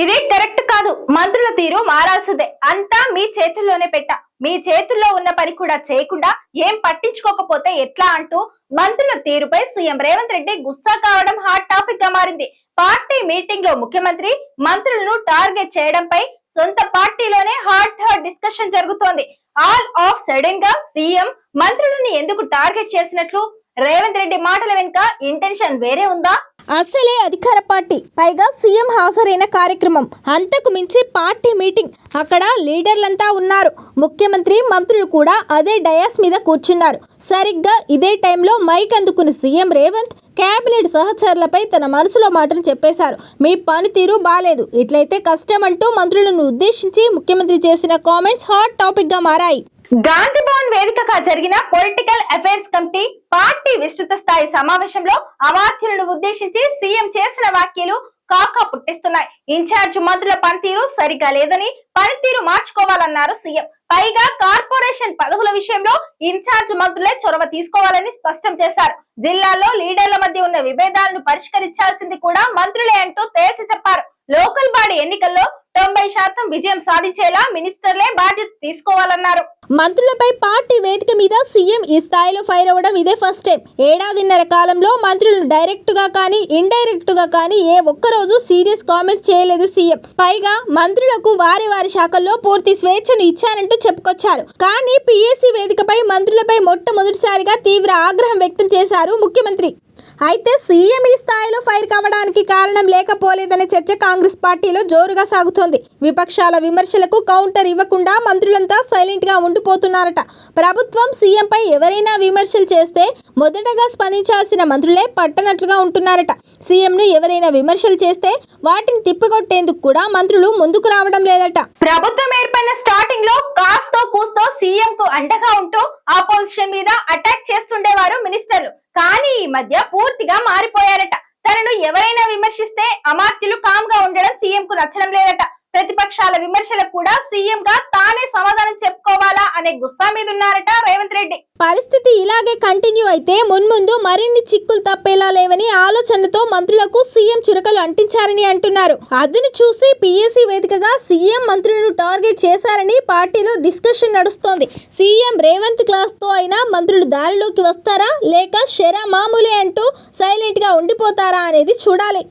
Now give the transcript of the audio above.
ఇది కరెక్ట్ కాదు. మంత్రుల తీరు మారాల్సిందే. అంతా మీ చేతుల్లోనే పెట్ట. మీ చేతుల్లో ఉన్న పని కూడా చేయకుండా ఏం పట్టించుకోకపోతే ఎట్లా అంటూ మంత్రుల తీరుపై సీఎం రేవంత్ రెడ్డి గుస్సా కావడం హాట్ టాపిక్గా మారింది. పార్టీ మీటింగ్లో ముఖ్యమంత్రి మంత్రులను టార్గెట్ చేయడంపై సొంత పార్టీలోనే హాట్ హాట్ డిస్కషన్ జరుగుతోంది. ఆల్ ఆఫ్ సడన్గా సీఎం మంత్రులను ఎందుకు టార్గెట్ చేసినట్లు? రేవంత్ రెడ్డి మాటల వెనుక ఇంటెన్షన్ వేరే ఉందా? అసలే అధికార పార్టీ. పైగా సీఎం హాజరైన కార్యక్రమం. అంతకు మించి పార్టీ మీటింగ్. అక్కడ లీడర్లంతా ఉన్నారు. ముఖ్యమంత్రి మంత్రులు కూడా అదే డయాస్ మీద కూర్చున్నారు. సరిగ్గా ఇదే టైంలో మైక్ అందుకున్న సీఎం రేవంత్ కేబినెట్ సహచరులపై తన మనసులో మాటను చెప్పేశారు. మీ పనితీరు బాలేదు. ఇట్లయితే కష్టం అంటూ మంత్రులను ఉద్దేశించి ముఖ్యమంత్రి చేసిన కామెంట్స్ హాట్ టాపిక్గా మారాయి. గాంధీ వేదికగా జరిగిన పొలిటికల్ అఫైర్స్ కమిటీ పార్టీ విస్తృత స్థాయి సమావేశంలో అమాత్యులను ఉద్దేశించి సీఎం చేసిన వ్యాఖ్యలు కాకా పుట్టిస్తున్నాయి. ఇన్ఛార్జ్ మంత్రుల పనితీరు సరిగా లేదని పనితీరు మార్చుకోవాలన్నారు సీఎం. పైగా కార్పొరేషన్ పదవుల విషయంలో ఇన్ఛార్జ్ మంత్రులే చొరవ తీసుకోవాలని స్పష్టం చేశారు. జిల్లాలో లీడర్ల మధ్య ఉన్న విభేదాలను పరిష్కరించాల్సింది కూడా మంత్రులే అంటూ తేల్చి చెప్పారు. లోకల్ బాడీ ఎన్నికల్లో తొంభై శాతం విజయం సాధించేలా మినిస్టర్లే బాధ్యత తీసుకోవాలన్నారు. మంత్రులపై పార్టీ వేదిక మీద సీఎం ఈ స్థాయిలో ఫైర్ అవ్వడం ఇదే ఫస్ట్ టైం. ఏడాదిన్నర కాలంలో మంత్రులను డైరెక్ట్గా కానీ ఇండైరెక్ట్గా కానీ ఏ ఒక్కరోజు సీరియస్ కామెంట్స్ చేయలేదు సీఎం. పైగా మంత్రులకు వారి వారి శాఖల్లో పూర్తి స్వేచ్ఛను ఇచ్చారంటూ చెప్పుకొచ్చారు. కానీ పీఏసీ వేదికపై మంత్రులపై మొట్టమొదటిసారిగా తీవ్ర ఆగ్రహం వ్యక్తం చేశారు ముఖ్యమంత్రి. అయితే సీఎం ఈ స్థాయిలో ఫైర్ కావడానికి కారణం లేకపోలేదనే చర్చ కాంగ్రెస్ పార్టీలో జోరుగా సాగుతోంది. విపక్షాల విమర్శలకు కౌంటర్ ఇవ్వకుండా మంత్రులంతా సైలెంట్గా ఉండిపోతున్నారట. ప్రభుత్వం సీఎంపై ఎవరైనా విమర్శలు చేస్తే మొదటగా స్పందించాల్సిన మంత్రులే పట్టనట్లుగా ఉంటున్నారట. సీఎంను ఎవరైనా విమర్శలు చేస్తే వాటిని తిప్పికొట్టేందుకు కూడా మంత్రులు ముందుకు రావడం లేదట. ప్రభుత్వం ఏర్పడిన స్టార్టింగ్లో కాస్తో కూస్తో సీఎం కు అండగా ఉంటూ ఆపోజిషన్ మీద అటాక్ చేస్తుండేవారు మినిస్టర్లు. కానీ ఈ మధ్య పూర్తిగా మారిపోయారట. తనను ఎవరైనా విమర్శిస్తే అమాత్యులు కామ్గా ఉండడం సీఎం కు నచ్చడం లేదట. ప్రతిపక్షాల విమర్శలకు కూడా సీఎం గా తానే సమాధానం చెప్పుకోవాలా అనే గుస్సా మీద ఉన్నారట రేవంత్ రెడ్డి. పరిస్థితి ఇలాగే కంటిన్యూ అయితే మున్ముందు మరిన్ని చిక్కులు తప్పేలా లేవని ఆలోచనతో మంత్రులకు సీఎం చురకలు అంటించారని అంటున్నారు. అదును చూసి పిఎస్సి వేదికగా సీఎం మంత్రులను టార్గెట్ చేశారని పార్టీలో డిస్కషన్ నడుస్తోంది. సీఎం రేవంత్ క్లాస్తో అయినా మంత్రులు దారిలోకి వస్తారా? లేక షెరా మామూలే అంటూ సైలెంట్గా ఉండిపోతారా అనేది చూడాలి.